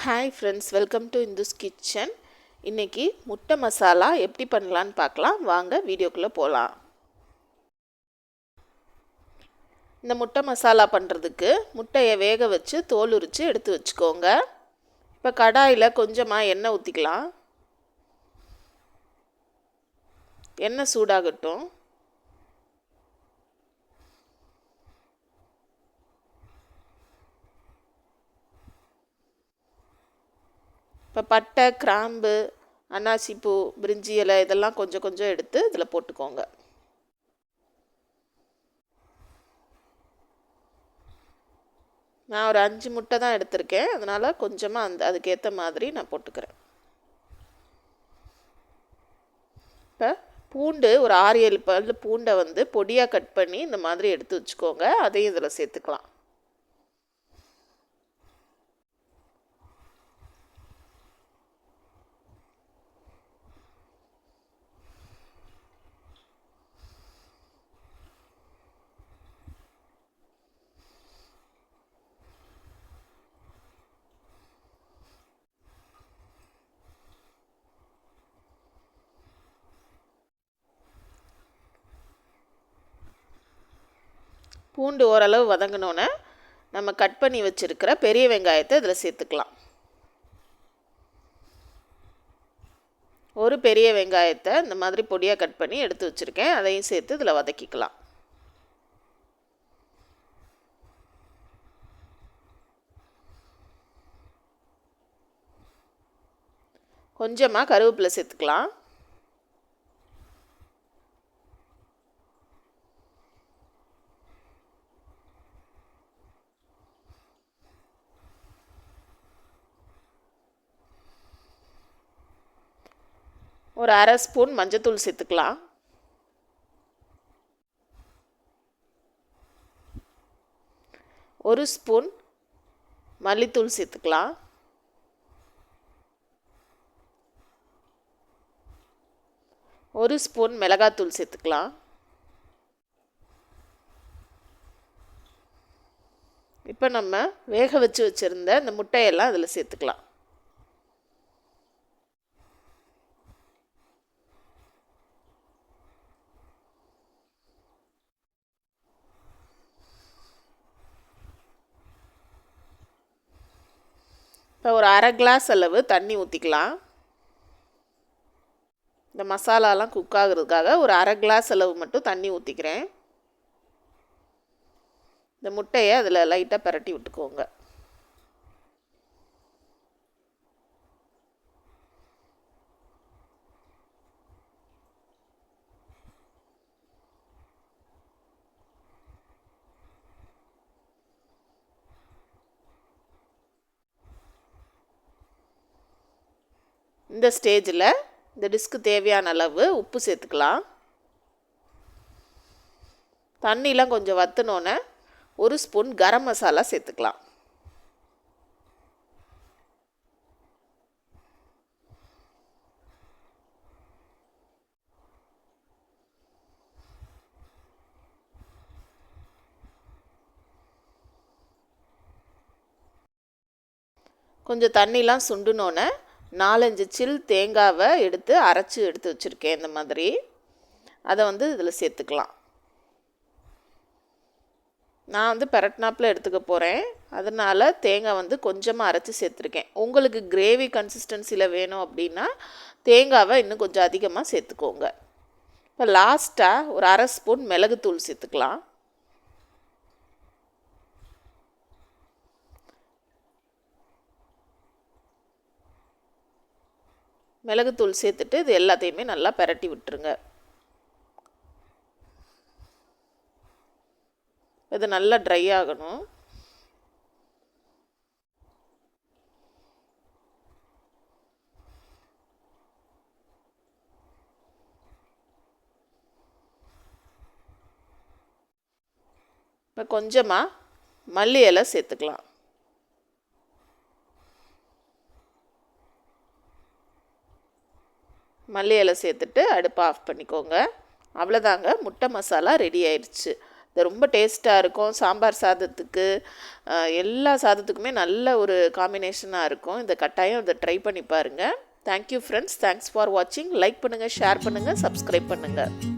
Hi friends welcome to Indhu's kitchen இன்றைக்கி முட்டை மசாலா எப்படி பண்ணலான்னு பார்க்கலாம். வாங்க வீடியோக்குள்ளே போகலாம் இந்த முட்டை மசாலா பண்ணுறதுக்கு முட்டையை வேக வச்சு தோல் உரித்து எடுத்து வச்சுக்கோங்க. இப்போ கடாயில் கொஞ்சமாக எண்ணெய் ஊற்றிக்கலாம் எண்ணெய் சூடாகட்டும். இப்போ பட்டை கிராம்பு அன்னாசிப்பூ பிரிஞ்சி இலை இதெல்லாம் கொஞ்சம் கொஞ்சம் எடுத்து இதில் போட்டுக்கோங்க. நான் ஒரு அஞ்சு முட்டை தான் எடுத்திருக்கேன். அதனால் கொஞ்சமாக அந்த அதுக்கேற்ற மாதிரி நான் போட்டுக்கிறேன். இப்போ பூண்டு ஒரு ஆறு ஏழு பல் பூண்டை வந்து பொடியாக கட் பண்ணி இந்த மாதிரி எடுத்து வச்சுக்கோங்க. அதையும் இதில் சேர்த்துக்கலாம். பூண்டு ஓரளவு வதங்கினோன்னே நம்ம கட் பண்ணி வச்சுருக்கிற பெரிய வெங்காயத்தை இதில் சேர்த்துக்கலாம். ஒரு பெரிய வெங்காயத்தை இந்த மாதிரி பொடியாக கட் பண்ணி எடுத்து வச்சுருக்கேன். அதையும் சேர்த்து இதில் வதக்கிக்கலாம். கொஞ்சமாக கருவேப்பிலை சேர்த்துக்கலாம். ஒரு அரை ஸ்பூன் மஞ்சத்தூள் சேர்த்துக்கலாம். ஒரு ஸ்பூன் மல்லித்தூள் சேர்த்துக்கலாம். ஒரு ஸ்பூன் மிளகாத்தூள் சேர்த்துக்கலாம். இப்போ நம்ம வேக வச்சு வச்சுருந்த இந்த முட்டையெல்லாம் அதில் சேர்த்துக்கலாம். இப்போ ஒரு அரை கிளாஸ் அளவு தண்ணி ஊற்றிக்கலாம் இந்த மசாலாலாம் குக் ஆகுறதுக்காக ஒரு அரை கிளாஸ் அளவு மட்டும் தண்ணி ஊற்றிக்கிறேன் இந்த முட்டையை அதில் லைட்டாக பரட்டி விட்டுக்கோங்க. இந்த ஸ்டேஜில் இந்த டிஸ்க்கு தேவையான அளவு உப்பு சேர்த்துக்கலாம். தண்ணிலாம் கொஞ்சம் வற்றினோன்னே ஒரு ஸ்பூன் கரம் மசாலா சேர்த்துக்கலாம். கொஞ்சம் தண்ணிலாம் சுண்டுனோன்னே நாலஞ்சு சில் தேங்காவை எடுத்து அரைச்சி எடுத்து வச்சுருக்கேன் இந்த மாதிரி. அதை வந்து இதில் சேர்த்துக்கலாம். நான் வந்து பெரட்னாப்பில் எடுத்துக்க போகிறேன் அதனால் தேங்காய் வந்து கொஞ்சமாக அரைச்சி சேர்த்துருக்கேன். உங்களுக்கு கிரேவி கன்சிஸ்டன்சியில் வேணும் அப்படின்னா தேங்காவை இன்னும் கொஞ்சம் அதிகமாக சேர்த்துக்கோங்க. இப்போ லாஸ்ட்டாக ஒரு அரை ஸ்பூன் மிளகுத்தூள் சேர்த்துக்கலாம். மிளகுத்தூள் சேர்த்துட்டு இது எல்லாத்தையுமே நல்லா பரட்டி விட்டுருங்க. இது நல்லா ட்ரை ஆகணும். இப்போ கொஞ்சமாக மல்லி இலை சேர்த்துக்கலாம். மல்லி இலை சேர்த்துட்டு அடுப்பை ஆஃப் பண்ணிக்கோங்க. அவ்வளோதாங்க. முட்டை மசாலா ரெடி ஆயிடுச்சு. இது ரொம்ப டேஸ்ட்டாக இருக்கும். சாம்பார் சாதத்துக்கு எல்லா சாதத்துக்குமே நல்ல ஒரு காம்பினேஷனாக இருக்கும். இந்த கட்டாயம் இதை ட்ரை பண்ணி பாருங்கள் thank you friends thanks for வாட்சிங் லைக் பண்ணுங்கள் ஷேர் பண்ணுங்கள் சப்ஸ்கிரைப் பண்ணுங்கள்